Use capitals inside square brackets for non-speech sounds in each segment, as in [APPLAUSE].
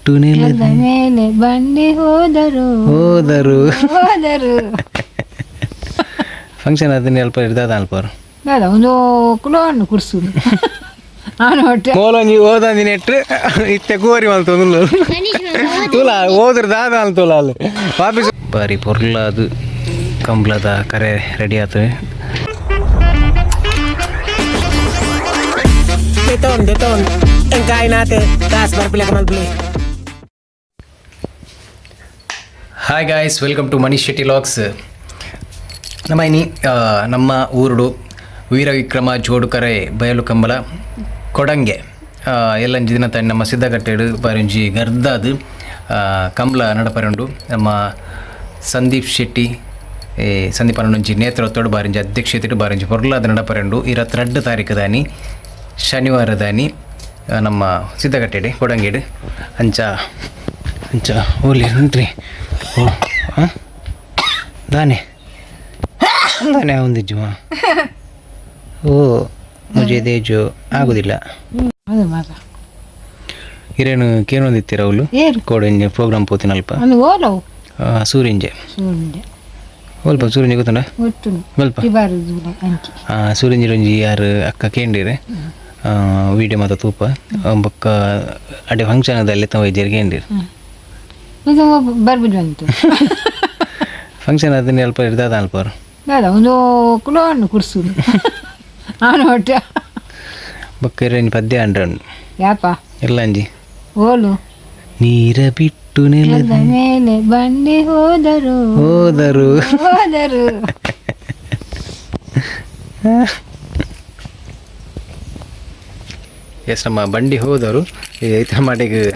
ಬಿಟ್ಟು ನಿಲ್ಲದೆ ಮೇಲೆ ಬಂಡಿ ಹೋದರು. ಹೋದರು. ಹೋದರು. ಫಂಕ್ಷನ್ ಅದನ್ನ ಅಲ್ಪ ಇರ್ತದ ಅಲ್ಪ ಅವ್ರು? ಬೇಡ ಒಂದು ಕುಲೋ ಹಣ್ಣು ಕುಡಿಸುದು. [LAUGHS] ನಾನು ಹೊಟ್ಟೆ ಕೋಲೊಂಜಿ ಓದಂದಿ ನೆಟ್ಟು ಇತ್ತೆ ಕೋರಿ ಮಲ್ತೊಂದು ತುಲ ಓದ್ರ ದಾದ ಅಲ್ತೋಲ ಅಲ್ಲಿ. ವಾಪಸ್ ಬಾರಿ ಪೊರ್ಲ ಅದು. ಕಂಬ್ಲದ ಕರೆ ರೆಡಿ ಆತವೆ Deton, deton. ಬರ್ಪಿಲ್ಲ ka malpili. Hi guys welcome to Manish Shetty vlogs ನಮ್ಮ ಇನಿ ನಮ್ಮ ಊರುಡು ವೀರವಿಕ್ರಮ ಜೋಡುಕರೆ ಬಯಲು ಕಂಬಲ ಕೊಡಂಗೆ. ಎಲ್ಲಂಜಿ ದಿನ ತಾನೆ ನಮ್ಮ ಸಿದ್ದಗಟ್ಟೆಡು ಬಾರಿಂಜಿ ಗರ್ದಾದು ಆ, ಕಂಬಳ ನಡಪರಂಡು ನಮ್ಮ ಸಂದೀಪ್ ಶೆಟ್ಟಿ ಸಂದೀಪ್ ಅನ್ನೊಂಜಿ ನೇತೃತ್ವಡು ಬಾರಿಂಜಿ ಅಧ್ಯಕ್ಷತೆಡು ಬಾರಿಂಜಿ ಪೊರ್ಲಾದ ನಡಪರಂಡು ಇರತ್ತೆರಡು ತಾರೀಕು ದಾನಿ ಶನಿವಾರ ದಾನಿ ನಮ್ಮ ಸಿದ್ದಗಟ್ಟೆಡೆ ಕೊಡಂಗೆಡು ಅಂಚ ಅಂಚ ಓಲಿ ನೋಡ್ರಿ ಹಾಂ ದಾನೆ. ದಾನೆ ಓ ಮುಜೆ ದೇಜು ಆಗುದಿಲ್ಲ. ಇರೇನು ಮಾತ್ರ ಹಿರೇನು ಕೇನೊಂದಿತ್ತೀರ ಅವಳು? ಕೋಡೆಂಜೆ ಪ್ರೋಗ್ರಾಮ್ ಪೋತಿನಲ್ಪ. ಅಲ್ಪ ಓಲವು? ಸೂರಿಂಜೆ ಸೂರ್ಯ ಸ್ವಲ್ಪ ಸೂರಿಂಜೆ ಗೊತ್ತುಂಡ ಸೂರಿಂಜಿ ಒಂಜಿ ಯಾರು ಅಕ್ಕ ಕೇಂಡಿರೆ? ವಿಡಿಯೋ ಮಾತ ತೂಪ. ಬೊಕ್ಕ ಅಡೆ ಫಂಕ್ಷನ್ ಅದಲ್ಲಿ ತಮ್ಮ ವೈದ್ಯರಿಗೆ ಕೇಂಡಿರು ಇದು ಬರ್ಬಿಡ್ ಬಂತು ಫಂಕ್ಷನ್ ಅದನ್ನ ಅಲ್ಪ ಇರ್ತದ ಅಲ್ಪ. ಬೇಡ ಒಂದು ಕುಲೋ ಹಣ್ಣು ಕುಡಿಸೋದು ನಾನು ಹೊಟ್ಟೆ. ಬಕ್ಕರೆ ಪದ್ಯ ಅಂಡ್ರೆ ಯಾಪ? ಎಲ್ಲ ಅಂಜಿ. ಓಲು. ನೀರ ಬಿಟ್ಟು ನೆಲದ ಮೇಲೆ ಬಂಡಿ ಹೋದರು. ಹೋದರು. ಹೋದರು. ಎಸ್ ನಮ್ಮ ಬಂಡಿ ಹೋದರು. ಐತ ಮಾಡಿಗೆ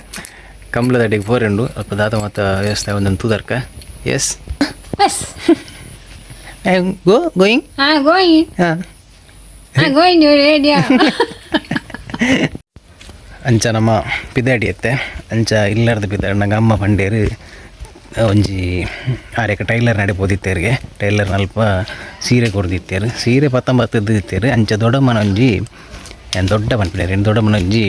ಕಂಬಳದ ಫೋರ್ ಎಂಡು ಅಲ್ಪ ದಾದ ಮತ್ತ ವ್ಯವಸ್ಥೆ ಒಂದೊಂದು ತೂದರ್ಕ. ಎಸ್ ಐ ಗೋ ಗೋಯಿಂಗ್ ಹಾ ಗೋಯಿಂಗ್ ಹಾಂ. ಹಾ ಗೋಯಿ ನೀವು ರೇಡಿಯೋ ಅಂಚ ನಮ್ಮ ಪಿದಾಡಿ ಎತ್ತೆ ಅಂಚ ಇಲ್ಲಾರ್ದ ಪಿದಾಡಿ ನಂಗೆ ಅಮ್ಮ ಪಂಡೇರು ಒಂಜಿ ಆರೇಕ ಟೈಲರ್ ನಡೆ ಪೋದಿತ್ತೇರಿಗೆ. ಟೈಲರ್ ಅಲ್ಪ ಸೀರೆ ಕೊಡ್ದಿತ್ತೇರು. ಸೀರೆ ಪತ್ತೊಂಬತ್ತದ್ದು ಇತ್ತೇರು ಅಂಚ ದೊಡ್ಡಮ್ಮನ ಒಂಜಿ ದೊಡ್ಡ ಏನು ದೊಡ್ಡಮ್ಮನ ಒಂಜಿ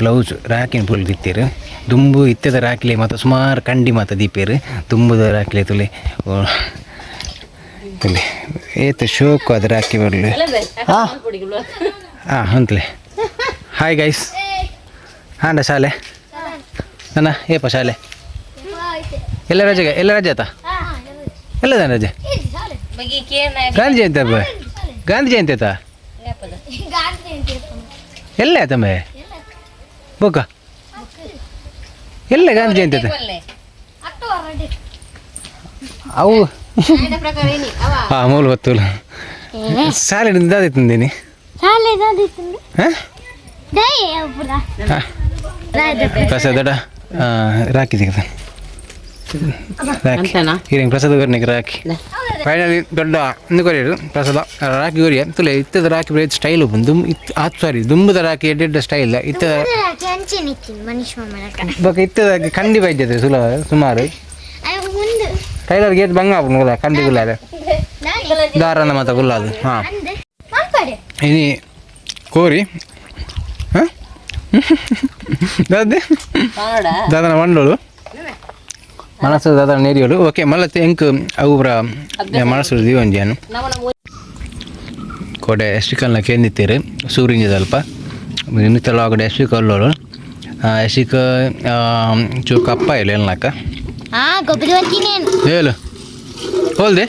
ಬ್ಲೌಸ್ ರಾಕಿನ ಪುಲ್ ದಿತ್ತೇರು ದುಂಬು ಇತ್ತದ ರಾಕ್ಲೆ ಮತ್ತು ಸುಮಾರು ಕಂಡಿ ಮಾತ ದೀಪೇರು. ತುಂಬುದ ರಾಕ್ಲೆ ತುಲೆ ಓ ತುಲೆ. ಏತ ಶೋಕು ಅದು ರಾಕಿ ಬರಲಿ. ಹಾಂ. ಹಾಂ ಅಂತಲೇ ಹಾಯ್ ಗೈಸ್. ಹಾಂಡ ಶಾಲೆ. ಅಣ್ಣ ಏಪ ಶಾಲೆ? ಎಲ್ಲ ರಜೆಗೆ ಎಲ್ಲ ರಜೆ ಆತ? ಎಲ್ಲದ ರಜೆ? ಗಾಂಧಿ ಜಯಂತಿ ಅಬ್ಬ ಗಾಂಧಿ ಜಯಂತಿ ಆಯ್ತಾ ಎಲ್ಲ ತಮ್ಮ ಬೋಕ? ಎಲ್ಲ ಗಾಂಧಿ ಜಯಂತಿ ಅವು ಹಾಂ ಮೂಲ ಗೊತ್ತಿಲ್ಲ. ಶಾಲೆ ತಂದೀನಿ. ಹಾಂ? ಪ್ರಸಾದ ರಾಕಿ ರಾಕಿ ಹಿರಿಯ ಪ್ರಸಾದ ಗೊರ್ನಿಗೆ ರಾಕಿ ಫೈನಲಿ ದೊಡ್ಡ ಒಂದು ಕೊರಿಯರು ಪ್ರಸಾದ ರಾಕಿ ಗೊರಿಯ ತುಲೆ ಇತ್ತದ ರಾಕಿ ಬರೀ ಸ್ಟೈಲ್ ಬಂದು ಆ ಆತ್ ಸಾರಿ ದುಂಬದ ರಾಕಿ ಎಡ್ಡೆಡ್ಡ ಸ್ಟೈಲ್ ಇತ್ತದ ಬೊಕ ಇತ್ತದ ಕಂಡಿ ಬೈದ್ಯತೆ ಸುಲಭ ಸುಮಾರು ಮುಂದೆ ಟೈಲರ್ ಗೇಟ್ ಬಂಗ ಗುಲ್ಲ ಕಂಡಿ ಗುಲ್ಲಾದ ದಾರನ ಮಾತ ಗುಲ್ಲಾದು ಹಾಂ ಇನಿ ಕೋರಿ ಹಾಂ ದಾದೆ ದಾದನ ಮಂಡೋಳು ಮನಸ್ಸು ದಾದನ ನೇರಿಯೋಳು ಓಕೆ ಮಲ್ಲತ್ತೆ ಎಂಕ್ ಅವು ಪುರ ಮನಸ್ಸು ದೀವಂಜಿಯನ್ನು ಕೋಡೆ ಎಸ್ಟಿಕಲ್ನ ಕೇಂದಿತ್ತೀರು ಸೂರಿಂಜದ ಅಲ್ಪ ಇನ್ನಿತ್ತೆಲ್ಲ ಆಗಡೆ ಎಸ್ಟಿ ಕಲ್ಲೋಳು ಎಸ್ಟಿಕ ಚೂಕ ಅಪ್ಪ ಇಲ್ಲ ಎಲ್ಲಕ್ಕ ಹಾ ಗೊಬ್ಬರ ಬರ್ತೀನಿ ಹೇಳು ಹೋಲ್ದೆ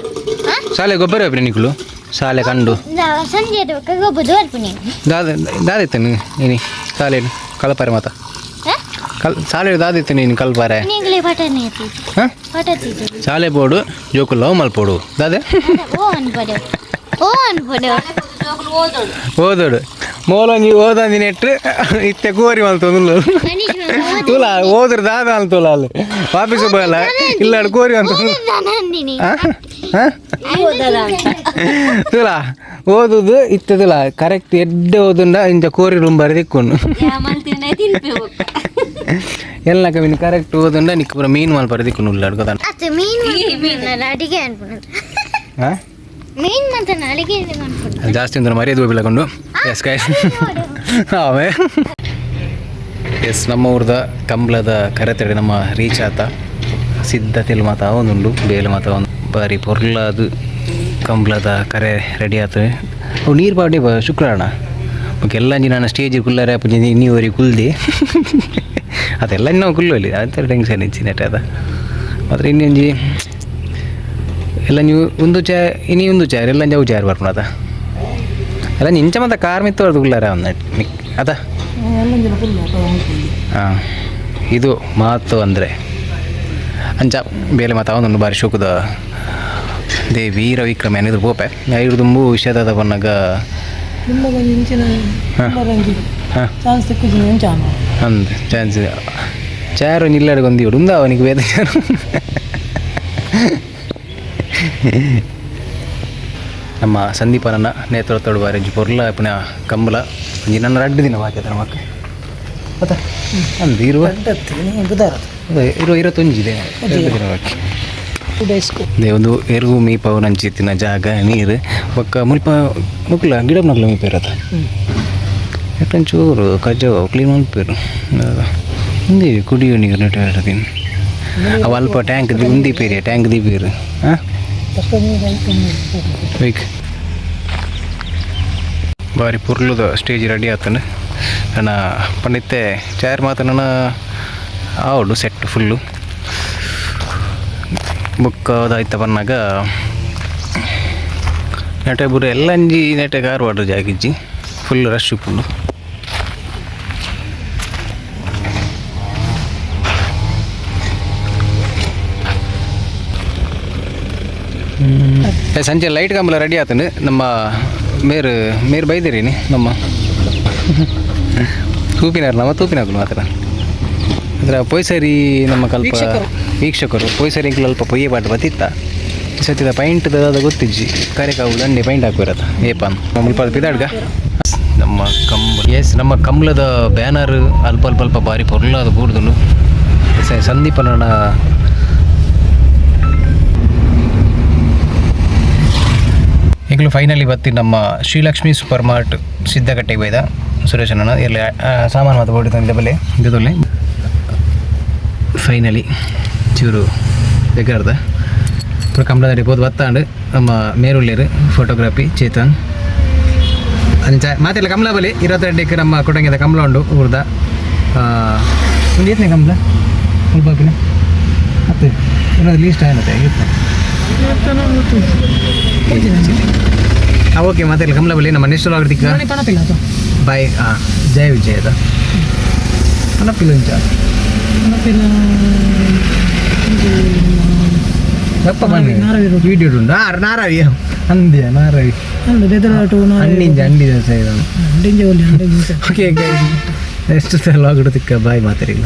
ಶಾಲೆ ಗೊಬ್ಬರ ಹೋಗ್ರಿ ನಿಕ್ಲು ಶಾಲೆ ಕಂಡು ಸಂಜೆ ಗೊಬ್ಬರ ಬರ್ತೀನಿ ದಾದ ದಾದಿತ್ತು ನೀನು ನೀನು ಶಾಲೆ ಕಲ್ಪಾರೆ ಮಾತ ಕಲ್ ಶಾಲೆ ದಾದಿತ್ತು ನೀನು ಕಲ್ಪಾರೆ ನಿಂಗ್ಲಿ ಶಾಲೆ ಬೋಡು ಜೋಕು ಲವ್ ಮಲ್ಪೋಡು ದಾದೆ? ಓದೋಡು. ಮೋಲಂಗಿ ಮೋಲ ಇತ್ತೆ ಕೂರಿ ಮಲ್ತು ತುಲ ಓದ್ರ ದಾದ ಅಲ್ತೋಲ ಅಲ್ಲಿ ವಾಪಸ್ ಬರಲ್ಲ ಇಲ್ಲ ಕೋರಿ ಅಂತ ನಂದಿನಿ ತುಲ ಓದುದು ಇತ್ತೆ ತುಲ ಕರೆಕ್ಟ್ ಎಡ್ಡೆ ಓದುಂಡ ಇಂಚ ಕೋರಿ ರೂಮ್ ಬರೆದಿಕ್ಕೊಂಡು ಎಲ್ಲ ಕವಿನ ಕರೆಕ್ಟ್ ಓದುಂಡ ನಿಕ್ಕ ಪೂರ ಮೀನು ಮಲ್ ಬರೆದಿಕ್ಕೊಂಡು ಉಳ್ಳಾಡ್ ಗೊತ್ತಾನ ಅತ್ತೆ ಮೀನ್ ಮಾಡ್ಕೊಂಡು ಅಡಿಗೆ ಅನ್ಪುಣದು ಹಾಂ ಮೀನ್ ಮತ್ತೆ ಅಡಿಗೆ ಅನ್ಪುಣದು ಜಾಸ್ತಿ ಅಂದ್ರೆ ಮರ್ಯಾದೆ ಹೋಗ್ಬಿಲ್ಲಕೊಂಡು ಎಸ್ ಕಾಯ್ ಅವೇ ಎಸ್ ನಮ್ಮ ಊರ್ದ ಕಂಬ್ಳದ ಕರೆತಡೆ, ನಮ್ಮ ರೀಚ್ ಆತ ಸಿದ್ಧತೆಲ್ ಮಾತ ಅವನುಂಡು ಬೇಲ್ ಮಾತ ಒಂದು. ಬಾರಿ ಪೊರ್ಲಾದು ಕಂಬ್ಳದ ಕರೆ ರೆಡಿ ಆತವೆ. ಅವು ನೀರು ಪಾಡಿ ಶುಕ್ರಾಣ ಎಲ್ಲ ನಾನು ಸ್ಟೇಜ್ ಕುಲ್ಲರೆ ಅಪ್ಪ ನೀವರಿಗೆ ಕುಲ್ದಿ. ಅದೆಲ್ಲ ನಾವು ಕುಲ್ಲೋಲಿ ಅಂತ ಟೆನ್ಷನ್ ಇಚ್ಚಿ ನೆಟ್ಟೆ ಅದ. ಮಾತ್ರ ಇನ್ನೊಂಜಿ ಎಲ್ಲ ನೀವು ಒಂದು ಚಾ ಇನಿ ಒಂದು ಚಾರ್ ಎಲ್ಲ ಜಾವು ಚಾರ್ ಬರ್ಪುಣ ಅದ. ಎಲ್ಲ ನಿಂಚ ಮತ್ತೆ ಕಾರ್ ಅದು ಕುಲ್ಲಾರ ಅದ. ಇದು ಮಾತು ಅಂದರೆ ಅಂಚ ಬೇಲೆ ಮಾತಾ ಅವನೊಂದು ಬಾರಿ ಶೋಕದ ದೇ ವೀರ ವಿಕ್ರಮ ಏನಿದ್ರು ಪೋಪೆ ಐದು ತುಂಬು ವಿಷಯದ ಬಂದಾಗ ಅಂದ್ರೆ ಚಾನ್ಸ್ ಚಾರು ನಿಲ್ಲಡೆ ಗೊಂದಿ ಉಂದ ಅವನಿಗೆ ವೇದ ನಮ್ಮ ಸಂದೀಪನನ್ನ ನೇತೃತ್ವಡು ಬಾರಿ ಪೊರ್ಲ ಪುನಃ ಕಂಬಲ ಒಂಜಿ ನನ್ನ ರಡ್ಡು ದಿನ ಬಾಕಿ ಮಕ್ಕ ಮತ್ತೆ? ಅಂದು ಇರುವ ಇರುವ ಇರುವತ್ತೊಂಜಿದೆ ಎರಡು ದಿನ ಬಾಕಿ. ಒಂದು ಎರುಗು ಮೀಪ ನಂಚಿತ್ತಿನ ಜಾಗ ನೀರು. ಪಕ್ಕ ಮುಲ್ಪ ಮುಕ್ಲ ಗಿಡ ಮಗ್ಲ ಮೀಪ ಇರತ್ತ. ಚೂರು ಕಜ್ಜಾವ ಕ್ಲೀನ್ ಮಲ್ಪಿರು ಹಿಂದಿ ಕುಡಿಯೋ ನೀರು ನೆಟ್ಟು ಹೇಳ್ತೀನಿ ಅವು ಅಲ್ಪ ಟ್ಯಾಂಕ್ ಉಂದಿ ಪೇರಿ. ಟ್ಯಾಂಕ್ ದೀಪಿರು ಹಾಂ ವೀಕ್. ಬಾರಿ ಪುರ್ಲುದ ಸ್ಟೇಜ್ ರೆಡಿ ಆತನು. ನನ್ನ ಪಂಡಿತ್ತೆ ಚಾರ್ ಮಾತ ನನ್ನ ಆವಡು ಸೆಟ್ ಫುಲ್ಲು ಬುಕ್ ಅದಾಯ್ತ ಬಂದಾಗ ನೆಟೆ ಬುರ ಎಲ್ಲ ಅಂಜಿ ನೆಟೆ ಕಾರ್ವಾಡ್ರು ಜಾಗಿಜ್ಜಿ ಫುಲ್ ರಶ್ ಫುಲ್ಲು ಸಂಜೆ ಲೈಟ್ ಕಂಬಲ ರೆಡಿ ಆತನು ನಮ್ಮ ಮೇರು ಮೇರ್ ಬೈದಿರೀನಿ ನಮ್ಮ ತೂಪಿನಾರು ನಮ್ಮ ತೂಪಿನಾಗಲು ಮಾತ್ರ. ಅದರ ಪೊಯ್ಸರಿ ನಮ್ಮ ಕಲ್ಪ ವೀಕ್ಷಕರು. ಪೊಯ್ಸರಿ ಅಲ್ಪ ಪೊಯ್ಯೆ ಬಾಟ್ ಬತ್ತಿತ್ತ ಸತ್ಯದ ಪೈಂಟ್ ದಾದ ಗೊತ್ತಿಜ್ಜಿ. ಕರೆಕಾವು ದಂಡೆ ಪೈಂಟ್ ಹಾಕ್ಬಿರತ್ತ ಏಪನ್ ಮುಲ್ಪ ಪಿದಾಡ್ಗ ನಮ್ಮ ಕಂಬ ಎಸ್ ನಮ್ಮ ಕಂಬಳದ ಬ್ಯಾನರ್ ಅಲ್ಪ ಅಲ್ಪ ಅಲ್ಪ ಬಾರಿ ಪೊರ್ಲಾದ ಕೂಡ್ದು ಸ- ಈಗಲೂ ಫೈನಲಿ ಬತ್ತಿ ನಮ್ಮ ಶ್ರೀಲಕ್ಷ್ಮಿ ಸೂಪರ್ ಮಾರ್ಟ್ ಸಿದ್ದಗಟ್ಟೆಗೆ ಬೈದ ಸುರೇಶನ ಇಲ್ಲಿ ಸಾಮಾನು ಮಾತು ಬೋಡಿ ತಂದಿದ್ದೆ ಬಲೆ ಜೊತೆ ಫೈನಲಿ ಚೂರು ಬೇಕಾರ್ದ ಪೂರ ಕಂಬಳದಲ್ಲಿ ಬೋದು ಬತ್ತಾಂಡು ನಮ್ಮ ಮೇರುಳ್ಳೇರು ಫೋಟೋಗ್ರಫಿ ಚೇತನ್. ಅಂಚ, ಮಾತಿಲ್ಲ, ಕಮಲ ಬಲಿ. ಇರತ್ತೆಡ್ಡಿಕ್ಕೆ ನಮ್ಮ ಕೊಟ್ಟಂಗಿದ ಕಮಲ ಉಂಡು ಊರ್ದ ಒಂದು ಏತನೇ ಕಮಲ? ಮತ್ತೆ ಇನ್ನೊಂದು ಲೀಸ್ಟ್ ಏನತ್ತೆ ಹಾಂ ಓಕೆ ಮತ್ತೆ ಕಮಲ ಬಲಿ ನಮ್ಮ ನೆಕ್ಸ್ಟ್ ಅದು. ಬಾಯ್ ಹಾಂ ಜಯ ವಿಜಯದ. ಕನಪಿಲ್ಲ ಇಂಚ ಪಣಪಿಲ್ಲ ತಪ್ಪ ಬನ್ನಿ. ವೀಡಿಯೋ ಉಂಟು ಅಂದೆ ನಾರವಿ. ಅಂದ್ಯ ನಾರಾವಿ. ಅಂಡಿಂಜ ಹಣ್ಣಿದ ಸೈಡ್. ಅಂಡಿಂಜ ಓಕೆ ನೆಕ್ಸ್ಟ್ ಸಲ ಆಗಿಡ್ತಿಕ್ಕ ಬಾಯ್ ಮಾತಾಡಿಲ್ಲ